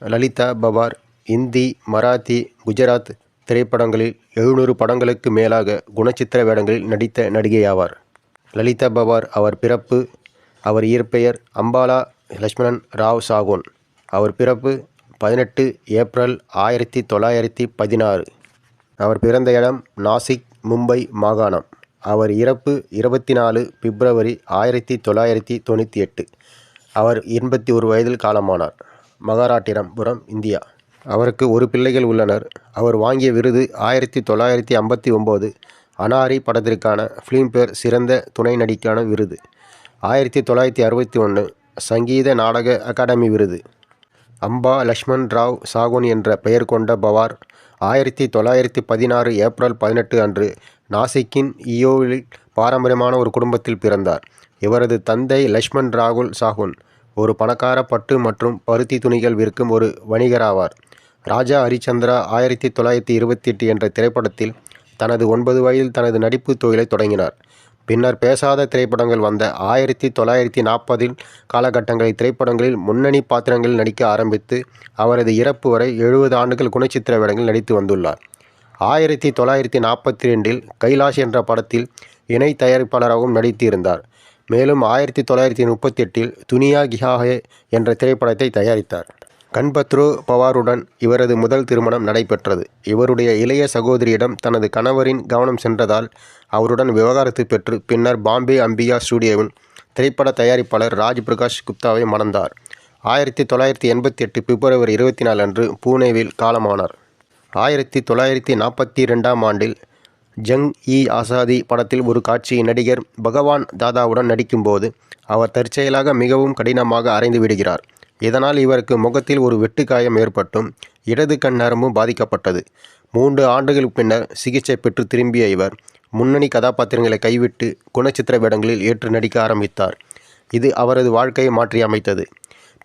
லலிதா பவார் இந்தி மராத்தி குஜராத் திரைப்படங்களில் எழுநூறு படங்களுக்கு மேலாக குணச்சித்திர வேடங்களில் நடித்த நடிகையாவார். லலிதா பவார் அவர் பிறப்பு அவர் இயற்பெயர் அம்பாலா லட்சுமணன் ராவ் சாகோன். அவர் பிறப்பு பதினெட்டு ஏப்ரல் ஆயிரத்தி தொள்ளாயிரத்தி பதினாறு. அவர் பிறந்த இடம் நாசிக் மும்பை மாகாணம். அவர் இறப்பு இருபத்தி நாலு பிப்ரவரி ஆயிரத்தி தொள்ளாயிரத்தி தொண்ணூற்றி எட்டு. அவர் எண்பத்தி ஒரு வயதில் காலமானார். மகாராட்டிரம்புரம் இந்தியா. அவருக்கு ஒரு பிள்ளைகள் உள்ளனர். அவர் வாங்கிய விருது ஆயிரத்தி தொள்ளாயிரத்தி ஐம்பத்தி ஒம்பது அனாரி படத்திற்கான ஃபிலிம்பேர் சிறந்த துணை நடிக்கான விருது. ஆயிரத்தி தொள்ளாயிரத்தி அறுபத்தி ஒன்று சங்கீத நாடக அகாடமி விருது. அம்பா லக்ஷ்மண் ராவ் சாகுன் என்ற பெயர் கொண்ட பவார் ஆயிரத்தி தொள்ளாயிரத்தி பதினாறு ஏப்ரல் பதினெட்டு அன்று நாசிக்கின் இயோவில் பாரம்பரியமான ஒரு குடும்பத்தில் பிறந்தார். இவரது தந்தை லக்ஷ்மண் ராகுல் சாகுன். ஒரு பணக்கார பட்டு மற்றும் பருத்தி துணிகள் விற்கும் ஒரு வணிகராவார். ராஜா ஹரிச்சந்திரா ஆயிரத்தி தொள்ளாயிரத்தி இருபத்தி எட்டு என்ற திரைப்படத்தில் தனது ஒன்பது வயதில் தனது நடிப்பு தொழிலை தொடங்கினார். பின்னர் பேசாத திரைப்படங்கள் வந்த ஆயிரத்தி தொள்ளாயிரத்தி நாற்பதில் காலகட்டங்களில் திரைப்படங்களில் முன்னணி பாத்திரங்களில் நடிக்க ஆரம்பித்து அவரது இறப்பு வரை எழுபது ஆண்டுகள் குணச்சித்திர வேடங்களில் நடித்து வந்துள்ளார். ஆயிரத்தி தொள்ளாயிரத்தி நாற்பத்தி ரெண்டில் கைலாஷ் என்ற படத்தில் இணை தயாரிப்பாளராகவும் நடித்திருந்தார். மேலும் ஆயிரத்தி தொள்ளாயிரத்தி முப்பத்தி எட்டில் துனியா கிஹாஹே என்ற திரைப்படத்தை தயாரித்தார். கன்பத்ரோ பவாருடன் இவரது முதல் திருமணம் நடைபெற்றது. இவருடைய இளைய சகோதரியிடம் தனது கணவரின் கவனம் சென்றதால் அவருடன் விவகாரத்து பெற்று பின்னர் பாம்பே அம்பிகா ஸ்டுடியோவின் திரைப்பட தயாரிப்பாளர் ராஜ் பிரகாஷ் குப்தாவை மணந்தார். ஆயிரத்தி தொள்ளாயிரத்தி எண்பத்தி எட்டு பிப்ரவரி இருபத்தி நாலு அன்று பூனேவில் காலமானார். ஆயிரத்தி தொள்ளாயிரத்தி நாற்பத்தி ரெண்டாம் ஆண்டில் ஜங் இ ஆசாதி படத்தில் ஒரு காட்சியை நடிகர் பகவான் தாதாவுடன் நடிக்கும்போது அவர் தற்செயலாக மிகவும் கடினமாக அரைந்து விடுகிறார். இதனால் இவருக்கு முகத்தில் ஒரு வெட்டுக்காயம் ஏற்பட்டும் இடது கண் நரம்பும் பாதிக்கப்பட்டது. மூன்று ஆண்டுகளுக்கு பின்னர் சிகிச்சை பெற்று திரும்பிய இவர் முன்னணி கதாபாத்திரங்களை கைவிட்டு குணச்சித்திர வேடங்களில் ஏற்று நடிக்க ஆரம்பித்தார். இது அவரது வாழ்க்கையை மாற்றி அமைத்தது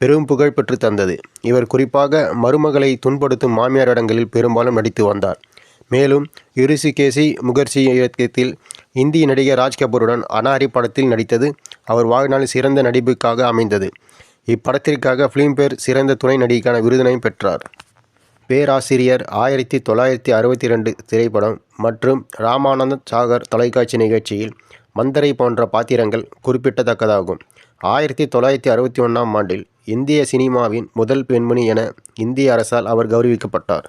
பெரும் புகழ் பெற்று தந்தது. இவர் குறிப்பாக மருமகளை துன்படுத்தும் மாமியார் இடங்களில் பெரும்பாலும் நடித்து வந்தார். மேலும் யுரிசிகேசி முகர்ஜி இயக்கத்தில் இந்திய நடிகர் ராஜ் கபூருடன் அனாரி படத்தில் நடித்தது அவர் வாழ்நாள் சிறந்த நடிப்புக்காக அமைந்தது. இப்படத்திற்காக ஃபிலிம்பேர் சிறந்த துணை நடிகைக்கான விருதினையும் பெற்றார். பேராசிரியர் ஆயிரத்தி தொள்ளாயிரத்தி அறுபத்தி ரெண்டு திரைப்படம் மற்றும் ராமானந்த சாகர் தொலைக்காட்சி நிகழ்ச்சியில் மந்தரை போன்ற பாத்திரங்கள் குறிப்பிடத்தக்கதாகும். ஆயிரத்தி தொள்ளாயிரத்தி அறுபத்தி ஒன்றாம் ஆண்டில் இந்திய சினிமாவின் முதல் பெண்மணி என இந்திய அரசால் அவர் கௌரவிக்கப்பட்டார்.